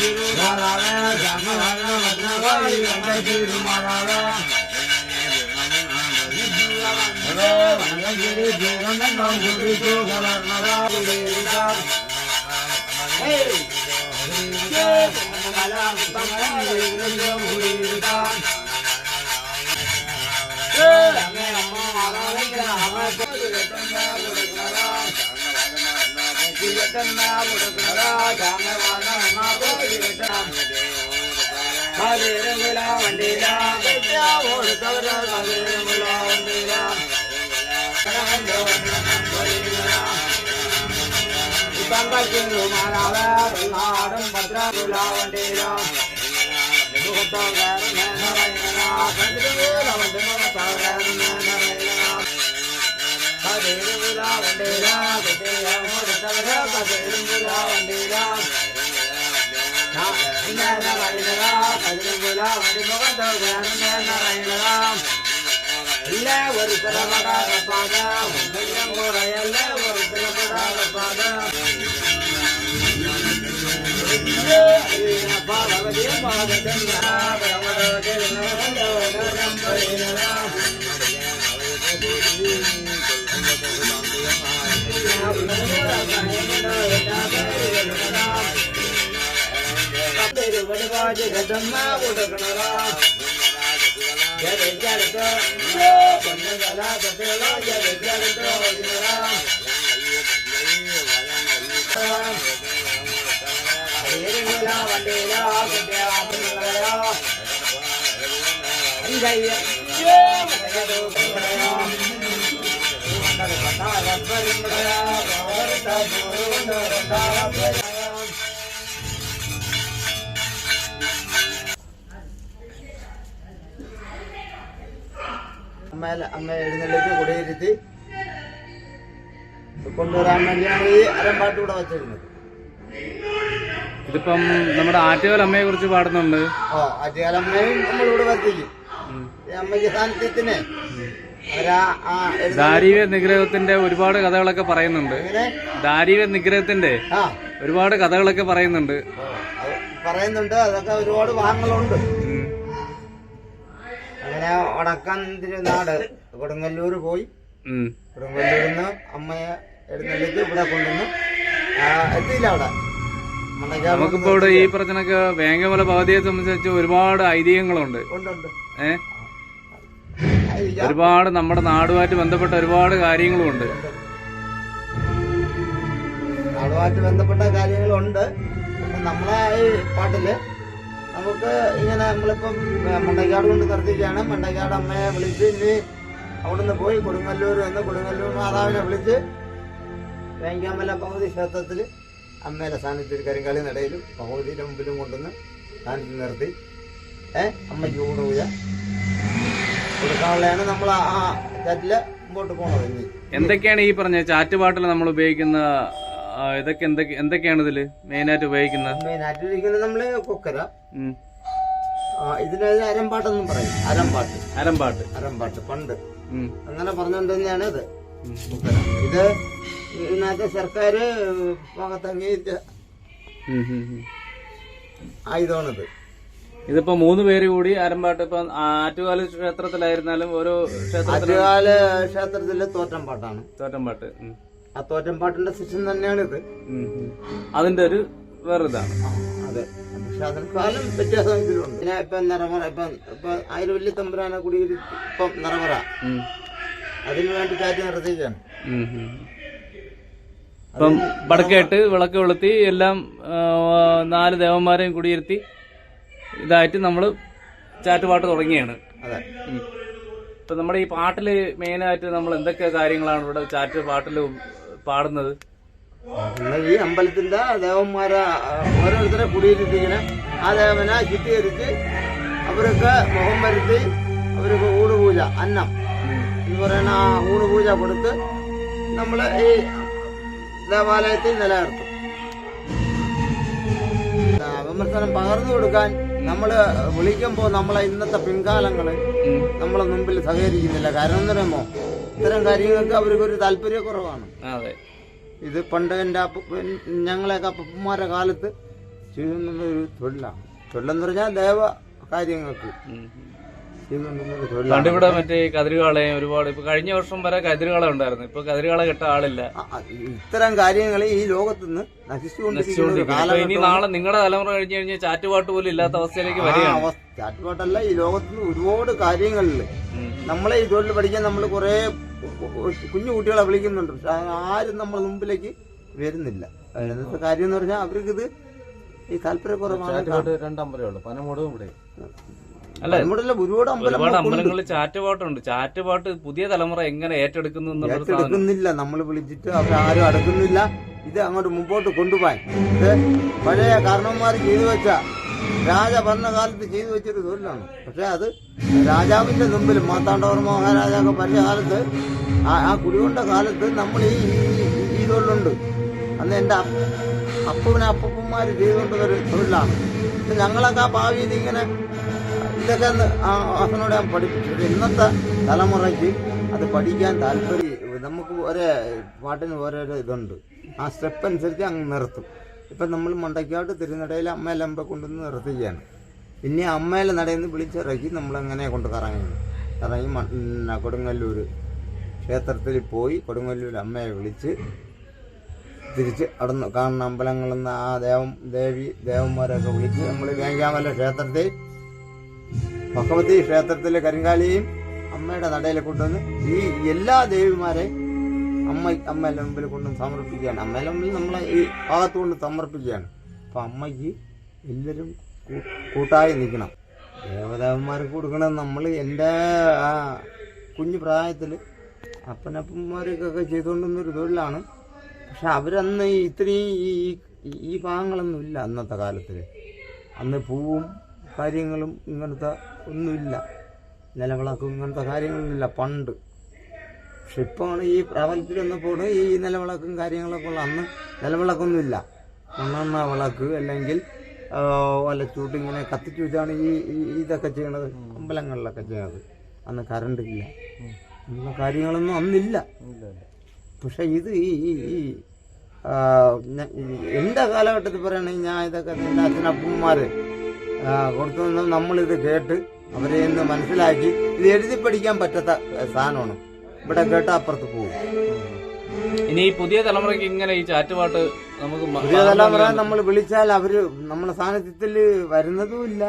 గిరు నరాల జన్మరణ మధ్యవారి மதுரமுலா வண்டிலா ஒரு தவற மதுரமுலா வண்டிலா தங்கத்தின் மாலாவ வெள்ளாடும் பத்ரமுலா வண்டிலா வண்டிலா வண்டிலா நாராயணரா பதினங்குலா வடிமுகந்தோட நாராயணராம் இல்ல ஒரு பிரபடாத பாதம் முறையல்ல ஒரு జగద్వాజ జగదమ్మ ఉడగణరా జగ జగత పొన్నగల జగల జగ జగత హరిగల వండేల గుడ్డే ఆపనగలరా హరిగయ్య జగదో పొన్నగలరా వండగల పటాల పరిమళ భవరత భూరుండ రతాల పరి അമ്മ അമ്മ എഴുന്നള്ളിച്ച് കുടിയിരുത്തി കൊണ്ടുവരാൻ വേണ്ടിയാണ് ഈ അരമ്പാട്ട് ഇവിടെ വെച്ചിരുന്നത്. ഇതിപ്പം നമ്മുടെ ആറ്റുകാൽ അമ്മയെ കുറിച്ച് പാടുന്നുണ്ട്. ഓ ആറ്റുകാലമ്മയും നമ്മളിവിടെ വരുത്തിക്കും അമ്മയ്ക്ക് സാന്നിധ്യത്തിന്. ദാരിവ്യ നിഗ്രഹത്തിന്റെ ഒരുപാട് കഥകളൊക്കെ പറയുന്നുണ്ട്. ദാരിവ്യ നിഗ്രഹത്തിന്റെ ഒരുപാട് കഥകളൊക്കെ പറയുന്നുണ്ട്. പറയുന്നുണ്ട് അതൊക്കെ ഒരുപാട് ഭാഗങ്ങളുണ്ട്. വടക്കൻ തിരുനാട്. കൊടുങ്ങല്ലൂർ പോയി. കൊടുങ്ങല്ലൂരിൽ നിന്ന് അമ്മയെ എഴുന്നള്ളിച്ച് ഇവിടെ കൊണ്ടുവന്ന് എത്തിയില്ല അവിടെ. നമുക്കിപ്പോ ഇവിടെ ഈ പറഞ്ഞൊക്കെ വേങ്ങമല ഭാഗത്തെ സംബന്ധിച്ച് ഒരുപാട് ഐതിഹ്യങ്ങളുണ്ട്. ഏഹ് ഒരുപാട് നമ്മുടെ നാടുമായിട്ട് ബന്ധപ്പെട്ട ഒരുപാട് കാര്യങ്ങളും ഉണ്ട് നാടുമായിട്ട് ബന്ധപ്പെട്ട കാര്യങ്ങളുണ്ട്. നമ്മളെ ഈ പാട്ടിൽ നമുക്ക് ഇങ്ങനെ നമ്മളിപ്പം മണ്ടയ്ക്കാട് കൊണ്ട് നിർത്തിക്കുകയാണ് മണ്ടയ്ക്കാട് അമ്മയെ വിളിച്ച് ഇനി അവിടുന്ന് പോയി കൊടുങ്ങല്ലൂർ എന്ന് കൊടുങ്ങല്ലൂർ മാതാവിനെ വിളിച്ച് വേങ്കാമല ഭഗവതി ക്ഷേത്രത്തിൽ അമ്മയുടെ സാന്നിധ്യത്തിൽ കരിങ്കാളി നടയിലും ഭഗവതിയുടെ മുമ്പിലും കൊണ്ടുവന്ന് സാന്നിധ്യം നിർത്തി. ഏ അമ്മയ്ക്ക് ഊണ് പൂജ. കൊടുക്കാനുള്ളതാണ് നമ്മൾ ആ ചാറ്റിൽ മുമ്പോട്ട് പോകണത് എന്തൊക്കെയാണ് ഈ പറഞ്ഞ ചാറ്റുപാട്ടിൽ നമ്മൾ ഉപയോഗിക്കുന്ന ഇതൊക്കെ എന്തൊക്കെ എന്തൊക്കെയാണ് ഇതിൽ മെയിൻ ആയിട്ട് ഉപയോഗിക്കുന്നത്? മെയിനായിട്ടിരിക്കുന്നത് നമ്മൾ കൊക്കര. ഇതിനത് അരമ്പാട്ടെന്നും പറയും. അരമ്പാട്ട്. അരമ്പാട്ട്. അരമ്പാട്ട് പണ്ട്. അങ്ങനെ പറഞ്ഞുകൊണ്ട് തന്നെയാണ് ഇത്. ഇത് ഇതിനകത്ത് സർക്കാർ ഭാഗത്തംഗീകരിച്ച. ആയുധമാണിത്. ഇതിപ്പോ മൂന്ന് പേര് കൂടി അരമ്പാട്ട് ഇപ്പൊ ആറ്റുകാല ക്ഷേത്രത്തിലായിരുന്നാലും ഓരോ ക്ഷേത്രത്തിലും ക്ഷേത്രത്തിലെ തോറ്റമ്പാട്ടാണ്. തോറ്റമ്പാട്ട്. ആ തോറ്റമ്പാട്ടിന്റെ സിസ്റ്റം തന്നെയാണ് ഇത്. അതിന്റെ ഒരു വേറെ ഇതാണ് അതെ. പക്ഷെ അതിന് കാലം വ്യത്യാസം ഇതിലുണ്ട് പിന്നെ ഇപ്പൊ നിറമറ ഇപ്പൊ ഇപ്പൊ ആയിരവല്ലി തമ്പുരാനെ കൂടി ഇപ്പൊ നിറമറ. അതിനു വേണ്ടി കാറ്റ് ഉം. ഇപ്പം വടക്കേട്ട് വിളക്ക് കൊളുത്തി എല്ലാം നാല് ദേവന്മാരെയും കുടിയിരുത്തി ഇതായിട്ട് നമ്മൾ ചാറ്റുപാട്ട് തുടങ്ങിയാണ്. അതെ. ഇപ്പം നമ്മുടെ ഈ പാട്ടിൽ മെയിനായിട്ട് നമ്മൾ എന്തൊക്കെ കാര്യങ്ങളാണ് ഇവിടെ ചാറ്റ് പാട്ടിൽ പാടുന്നത്. ഈ അമ്പലത്തിന്റെ ദേവന്മാരെ ഓരോരുത്തരെ കുടിയിരുത്തിങ്ങനെ ആ ദേവനെ ചിത്രീകരിച്ച് അവർക്ക് മുഖം വരുത്തി അവർക്ക് ഊടുപൂജ അന്നം എന്ന് പറയുന്ന ആ ഊടുപൂജ കൊടുത്ത് നമ്മൾ ഈ ദേവാലയത്തിൽ നിലനിർത്തും. വിമർശനം പകർന്നു കൊടുക്കാൻ നമ്മൾ വിളിക്കുമ്പോൾ നമ്മളെ ഇന്നത്തെ പിൻകാലങ്ങൾ നമ്മളെ മുമ്പിൽ സഹകരിക്കുന്നില്ല. കാരണം എന്ന് പറയുമ്പോ ഇത്തരം കാര്യങ്ങൾക്ക് അവർക്കൊരു താല്പര്യക്കുറവാണ്. അതെ. ഇത് പണ്ട് എന്റെ അപ്പ ഞങ്ങളെയൊക്കെ അപ്പന്മാരുടെ കാലത്ത് ചെയ്യുന്നൊരു ഒരു തൊഴിലാണ്. തൊഴിലെന്ന് പറഞ്ഞാൽ ദേവ കാര്യങ്ങൾക്ക് ഇവിടെ മറ്റേ കതിരുകാളയും ഒരുപാട് ഇപ്പൊ കഴിഞ്ഞ വർഷം വരെ കതിരുകാള ഉണ്ടായിരുന്നു. ഇപ്പൊ കതിരുകാള കെട്ട ആളില്ല. ഇത്തരം കാര്യങ്ങൾ ഈ ലോകത്ത് നിന്ന് നശിച്ചുകൊണ്ടിരിക്കുന്നു. ഇനി നാളെ നിങ്ങളുടെ തലമുറ കഴിഞ്ഞു കഴിഞ്ഞാൽ ചാറ്റുപാട്ട് പോലും ഇല്ലാത്ത അവസ്ഥയിലേക്ക് വരികയാണ്. ചാറ്റുപാട്ടല്ല ഈ ലോകത്ത് നിന്ന് ഒരുപാട് കാര്യങ്ങളിൽ. നമ്മളെ ഈ തൊഴിൽ പഠിക്കാൻ നമ്മൾ കുറേ കുഞ്ഞു കുട്ടികളെ വിളിക്കുന്നുണ്ട്. പക്ഷെ ആരും നമ്മൾ മുമ്പിലേക്ക് വരുന്നില്ല. അതിനകത്തെ കാര്യം എന്ന് പറഞ്ഞാൽ അവർക്കിത് ഈ താല്പര്യക്കുറവാണ് പനമൂടും ഇവിടെ. അല്ല ഒരുപാട് അമ്പലങ്ങളിൽ ചാറ്റുപാട്ടുണ്ട് ചാറ്റുപാട്ട് പുതിയ തലമുറ എങ്ങനെ ഏറ്റെടുക്കുന്നു ഏറ്റെടുക്കുന്നില്ല. നമ്മൾ വിളിച്ചിട്ട് അവരാരും അടുക്കുന്നില്ല. ഇത് അങ്ങോട്ട് മുമ്പോട്ട് കൊണ്ടുപോകാൻ. പഴയ കാരണവന്മാർ ചെയ്തു വെച്ച രാജ ഭരണകാലത്ത് ചെയ്തു വെച്ചൊരു തൊഴിലാണ്. പക്ഷെ അത് രാജാവിന്റെ മുമ്പിൽ മാത്താണ്ടവർമ്മ മഹാരാജാക്ക പല കാലത്ത് ആ കുടികൊണ്ട കാലത്ത് നമ്മൾ ഈ ഈ- തൊഴിലുണ്ട് അന്ന് എന്റെ അപ്പുവിനെ അപ്പൂപ്പന്മാർ ചെയ്തുകൊണ്ടുള്ള ഒരു തൊഴിലാണ്. ഞങ്ങളൊക്കെ ആ ഭാവിയിൽ ഇങ്ങനെ ഇതൊക്കെ അസനോട് ഞാൻ പഠിപ്പിച്ചു. ഇന്നത്തെ തലമുറയ്ക്ക് അത് പഠിക്കാൻ താല്പര്യം നമുക്ക് ഒരേ പാട്ടിന് ഓരോരോ ഇതുണ്ട്. ആ സ്റ്റെപ്പ് അനുസരിച്ച് അങ്ങ് നിർത്തും. ഇപ്പം നമ്മൾ മണ്ടയ്ക്കാട്ട് തിരുനടയിൽ അമ്മയിലമ്പ കൊണ്ടുവന്ന് നിർത്തുകയാണ് പിന്നെ അമ്മയിലെ നടയിൽ നിന്ന് വിളിച്ചിറക്കി നമ്മളങ്ങനെ കൊണ്ട് കറങ്ങി കറങ്ങി കൊടുങ്ങല്ലൂർ ക്ഷേത്രത്തിൽ പോയി കൊടുങ്ങല്ലൂർ അമ്മയെ വിളിച്ച് തിരിച്ച് അടന്ന് കാണുന്ന അമ്പലങ്ങളിൽ നിന്ന് ആ ദേവം ദേവി ദേവന്മാരൊക്കെ വിളിച്ച് നമ്മൾ വേങ്കാമല ക്ഷേത്രത്തിൽ ഭഗവതി ക്ഷേത്രത്തിലെ കരിങ്കാലിയും അമ്മയുടെ നടയിൽ കൊണ്ടുവന്ന് ഈ എല്ലാ ദേവിമാരെയും അമ്മ അമ്മയുടെ മുമ്പിൽ കൊണ്ടും സമർപ്പിക്കുകയാണ്. അമ്മയുടെ മുമ്പിൽ നമ്മൾ ഈ ഭാഗത്ത് കൊണ്ട് സമർപ്പിക്കുകയാണ്. അപ്പം അമ്മയ്ക്ക് എല്ലാവരും കൂട്ടായി നിൽക്കണം. ദേവദേവന്മാർക്ക് കൊടുക്കണം. നമ്മൾ എന്റെ ആ കുഞ്ഞു പ്രായത്തിൽ അപ്പനപ്പന്മാർക്കൊക്കെ ചെയ്തുകൊണ്ടിരുന്നൊരു തൊഴിലാണ്. പക്ഷെ അവരന്ന് ഇത്രയും ഈ ഈ- ഭാഗങ്ങളൊന്നുമില്ല അന്നത്തെ കാലത്തിൽ അന്ന് പൂവും കാര്യങ്ങളും ഇങ്ങനത്തെ ഒന്നുമില്ല. നിലവിളക്കും ഇങ്ങനത്തെ കാര്യങ്ങളൊന്നുമില്ല പണ്ട്. പക്ഷെ ഇപ്പോഴാണ് ഈ പ്രാബല്യത്തിൽ വന്നപ്പോൾ ഈ നിലവിളക്കും കാര്യങ്ങളൊക്കെ ഉള്ള അന്ന് നിലവിളക്കൊന്നുമില്ല. ഒന്നെണ്ണ വിളക്ക് അല്ലെങ്കിൽ വല്ല ചൂട്ടിങ്ങനെ കത്തിച്ചു വെച്ചാണ് ഈ ഇതൊക്കെ ചെയ്യണത്. അമ്പലങ്ങളിലൊക്കെ ചെയ്യണത്. അന്ന് കറണ്ട് ഇല്ല. അങ്ങനെ കാര്യങ്ങളൊന്നും അന്നില്ല. പക്ഷെ ഇത് ഈ ഈ എന്റെ കാലഘട്ടത്തിൽ പറയുകയാണെങ്കിൽ ഞാൻ ഇതൊക്കെ എന്റെ അച്ഛനപ്പന്മാർ കൊടുത്തു നമ്മൾ ഇത് കേട്ട് അവരെ ഇന്ന് മനസ്സിലാക്കി ഇത് എഴുതി പഠിക്കാൻ പറ്റാത്ത സാധനമാണ്. ഇവിടെ കേട്ട് അപ്പുറത്ത് പോകും ഇനി ഈ പുതിയ തലമുറയ്ക്ക് ഇങ്ങനെ ഈ ചാറ്റുപാട്ട് നമുക്ക് പുതിയ തലമുറ നമ്മൾ വിളിച്ചാൽ അവർ നമ്മളെ സാന്നിധ്യത്തിൽ വരുന്നതുമില്ല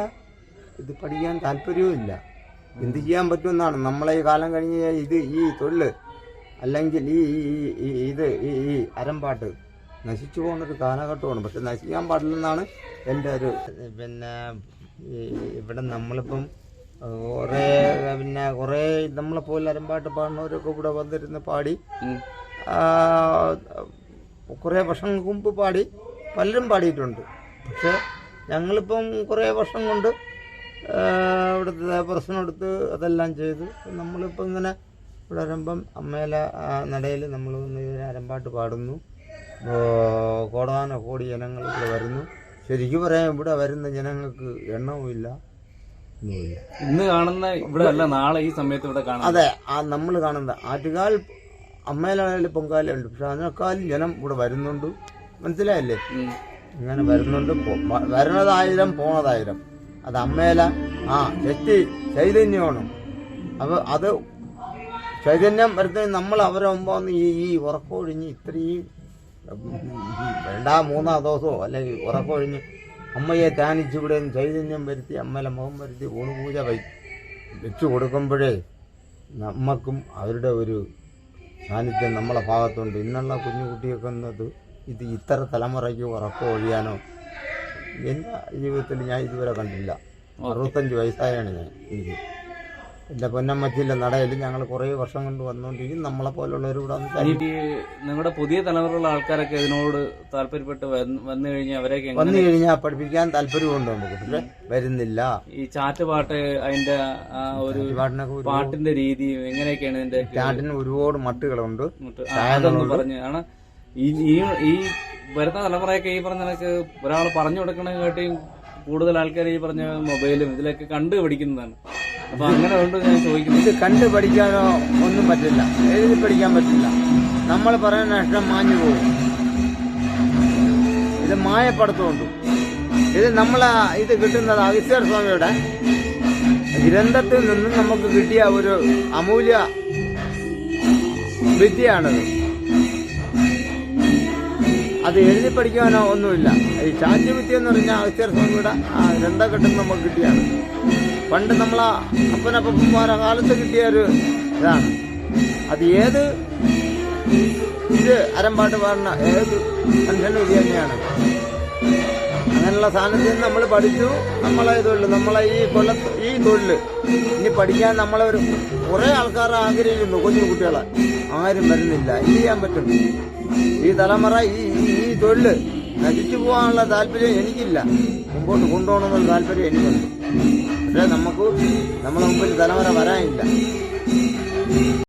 ഇത് പഠിക്കാൻ താല്പര്യവും ഇല്ല. എന്ത് ചെയ്യാൻ പറ്റുമെന്നാണ്. നമ്മളെ ഈ കാലം കഴിഞ്ഞ് ഇത് ഈ തൊഴിൽ അല്ലെങ്കിൽ ഈ ഇത് ഈ ഈ അരമ്പാട്ട് നശിച്ചു പോകുന്നൊരു കാലഘട്ടമാണ്. പക്ഷെ നശിക്കാൻ പാടില്ലെന്നാണ് എന്റെ ഒരു പിന്നെ ഇവിടെ നമ്മളിപ്പം കുറേ പിന്നെ കുറേ നമ്മളെപ്പോലെ അരമ്പാട്ട് പാടുന്നവരൊക്കെ ഇവിടെ വന്നിരുന്ന് പാടി. കുറേ വർഷങ്ങൾക്ക് മുമ്പ് പാടി പലരും പാടിയിട്ടുണ്ട്. പക്ഷേ ഞങ്ങളിപ്പം കുറേ വർഷം കൊണ്ട് ഇവിടുത്തെ പ്രശ്നം എടുത്ത് അതെല്ലാം ചെയ്തു നമ്മളിപ്പോൾ ഇങ്ങനെ ഇവിടെ വരുമ്പം അമ്മയിലെ നടയിൽ നമ്മൾ അരമ്പാട്ട് പാടുന്നു. കോടാനോ കോടി ജനങ്ങൾ ഇവിടെ വരുന്നു. ശരിക്കും പറയാം ഇവിടെ വരുന്ന ജനങ്ങൾക്ക് എണ്ണവുമില്ല. ഇന്ന് കാണുന്ന ഇവിടെ അല്ല നാളെ ഈ സമയത്ത് ഇവിടെ കാണാം അതെ ആ നമ്മൾ കാണുന്നത്. ആറ്റുകാൽ അമ്മയിലാണെങ്കിലും പൊങ്കാലുണ്ട് പക്ഷെ അതിനേക്കാളും ജനം ഇവിടെ വരുന്നുണ്ട്. മനസ്സിലായല്ലേ? ഇങ്ങനെ വരുന്നുണ്ട്. വരണതായിരം പോണതായിരം. അത് അമ്മേല ആ ശക്തി ചൈതന്യമാണ്. അപ്പൊ അത് ചൈതന്യം വരുന്ന നമ്മൾ അവരെ മുമ്പാന്ന് ഈ ഈ ഉറക്കമൊഴിഞ്ഞ് ഇത്രയും രണ്ടാം രണ്ടാ മൂന്നാ ദിവസമോ അല്ലെങ്കിൽ ഉറക്കമൊഴിഞ്ഞ് അമ്മയെ ധ്യാനിച്ചിവിടെയും ചൈതന്യം വരുത്തി അമ്മയിലെ മുഖം വരുത്തി ഊണുപൂജ വൈ വെച്ചു കൊടുക്കുമ്പോഴേ നമ്മക്കും അവരുടെ ഒരു സാന്നിധ്യം നമ്മളെ ഭാഗത്തുണ്ട്. ഇന്നുള്ള കുഞ്ഞു കുട്ടിയൊക്കെ എന്നത് ഇത് ഇത്ര തലമുറയ്ക്ക് ഉറക്കം ഒഴിയാനോ? എന്റെ ജീവിതത്തിൽ ഞാൻ ഇതുവരെ കണ്ടില്ല അറുപത്തഞ്ച് വയസ്സായാണ് ഞാൻ. എനിക്ക് എന്റെ പൊന്നമ്മച്ചിന്റെ നടയിൽ ഞങ്ങൾ കുറേ വർഷം കൊണ്ട് വന്നുകൊണ്ടിരിക്കും നമ്മളെ പോലുള്ളവർ ഇവിടെ നിങ്ങളുടെ പുതിയ തലമുറയുള്ള ആൾക്കാരൊക്കെ ഇതിനോട് താല്പര്യപ്പെട്ട് വന്ന് കഴിഞ്ഞാൽ അവരൊക്കെ വന്നു കഴിഞ്ഞാൽ പഠിപ്പിക്കാൻ താല്പര്യമുണ്ട് നമുക്ക്. പക്ഷെ വരുന്നില്ല. ഈ ചാറ്റ് പാട്ട് അതിന്റെ ഒരു പാട്ടിന്റെ രീതി എങ്ങനെയൊക്കെയാണ് ഇതിന്റെ ചാറ്റിന് ഒരുപാട് മട്ടുകളുണ്ട്. പറഞ്ഞാണ് ഈ ഈ ഈ വരുന്ന തലമുറയൊക്കെ ഈ പറഞ്ഞ കണക്ക് ഒരാൾ പറഞ്ഞു കൊടുക്കണ കേട്ടിയും കൂടുതൽ ആൾക്കാർ ഈ പറഞ്ഞ മൊബൈലും ഇതിലൊക്കെ കണ്ടു പഠിക്കുന്നതാണ് അപ്പൊ അങ്ങനെ ഉണ്ട് ഞാൻ ചോദിക്കും ഇത് കണ്ട് പഠിക്കാനോ ഒന്നും പറ്റില്ല. എഴുതി പഠിക്കാൻ പറ്റില്ല. നമ്മൾ പറയുന്ന നഷ്ടം മാഞ്ഞു പോകും. ഇത് മായപ്പെടുത്തുകൊണ്ട് ഇത് നമ്മളെ ഇത് കിട്ടുന്നത് അവിശ്വർ സ്വാമിയുടെ ഗ്രന്ഥത്തിൽ നിന്നും നമുക്ക് കിട്ടിയ ഒരു അമൂല്യ വിദ്യയാണത്. അത് എഴുതി പഠിക്കാനോ ഒന്നുമില്ല. ഈ ചാറ്റുവിദ്യ എന്ന് പറഞ്ഞാൽ അവിശ്വർ സ്വാമിയുടെ ആ ഗ്രന്ഥഘട്ടം നമുക്ക് കിട്ടിയാണ്. പണ്ട് നമ്മളെ അപ്പനപ്പന്മാരെ കാലത്ത് കിട്ടിയ ഒരു ഇതാണ്. അത് ഏത് ഇത് അരമ്പാട്ട് പാടുന്ന ഏത് മനുഷ്യനും ഇത് തന്നെയാണ്. അങ്ങനെയുള്ള സാധനത്തിൽ നമ്മൾ പഠിച്ചു. നമ്മളെ തൊഴിൽ നമ്മളെ ഈ കൊല്ലത്ത് ഈ തൊഴിൽ ഇനി പഠിക്കാൻ നമ്മളെ ഒരു കുറേ ആൾക്കാർ ആഗ്രഹിക്കുന്നു കുഞ്ഞു കുട്ടികളെ. ആരും വരുന്നില്ല. എന്ത് ചെയ്യാൻ പറ്റും? ഈ തലമുറ ഈ ഈ- തൊഴിൽ നശിച്ചു പോകാനുള്ള താല്പര്യം എനിക്കില്ല. മുമ്പോട്ട് കൊണ്ടുപോകണമെന്നുള്ള താല്പര്യം എനിക്കുണ്ട്. നമുക്ക് നമ്മളെ മുമ്പിൽ തലമുറ വരാനില്ല